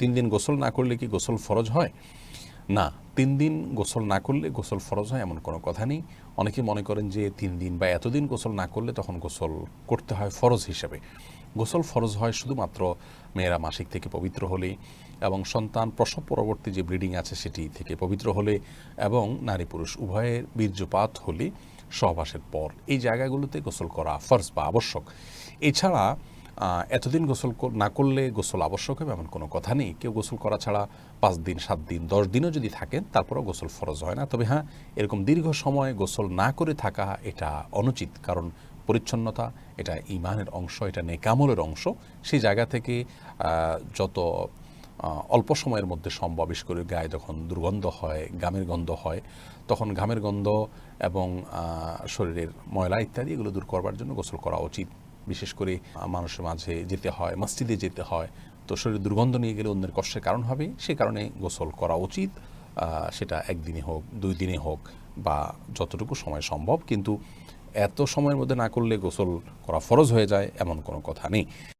তিন দিন গোসল না করলে কি গোসল ফরজ হয়? না, তিন দিন গোসল না করলে গোসল ফরজ হয় এমন কোনো কথা নেই। অনেকে মনে করেন যে তিন দিন বা এতদিন গোসল না করলে তখন গোসল করতে হয় ফরজ হিসেবে। গোসল ফরজ হয় শুধুমাত্র মেয়েরা মাসিক থেকে পবিত্র হলে এবং সন্তান প্রসব পরবর্তী যে ব্লিডিং আছে সেটি থেকে পবিত্র হলে এবং নারী পুরুষ উভয়ের বীর্যপাত হলে সহবাসের পর এই জায়গাগুলোতে গোসল করা ফরজ বা আবশ্যক। এছাড়া এতদিন গোসল না করলে গোসল আবশ্যক হবে এমন কোনো কথা নেই। কেউ গোসল করা ছাড়া পাঁচ দিন, সাত দিন, দশ দিনও যদি থাকেন, তারপরেও গোসল ফরজ হয় না। তবে হ্যাঁ এরকম দীর্ঘ সময় গোসল না করে থাকা এটা অনুচিত, কারণ পরিচ্ছন্নতা এটা ইমানের অংশ, এটা নেকামলের অংশ। সেই জায়গা থেকে যত অল্প সময়ের মধ্যে সম্ভব করে গায়ে যখন দুর্গন্ধ হয় গামের গন্ধ হয়, তখন ঘামের গন্ধ এবং শরীরের ময়লা ইত্যাদি এগুলো দূর করবার জন্য গোসল করা উচিত। বিশেষ করে মানুষের মাঝে যেতে হয়, মসজিদে যেতে হয়, তো শরীরে দুর্গন্ধ নিয়ে গেলে অন্যের কষ্টের কারণ হবে, সে কারণে গোসল করা উচিত সেটা একদিনে হোক, দুই দিনে হোক, বা যতটুকু সময় সম্ভব, কিন্তু এত সময়ের মধ্যে না করলে গোসল করা ফরজ হয়ে যায়, এমন কোনো কথা নেই।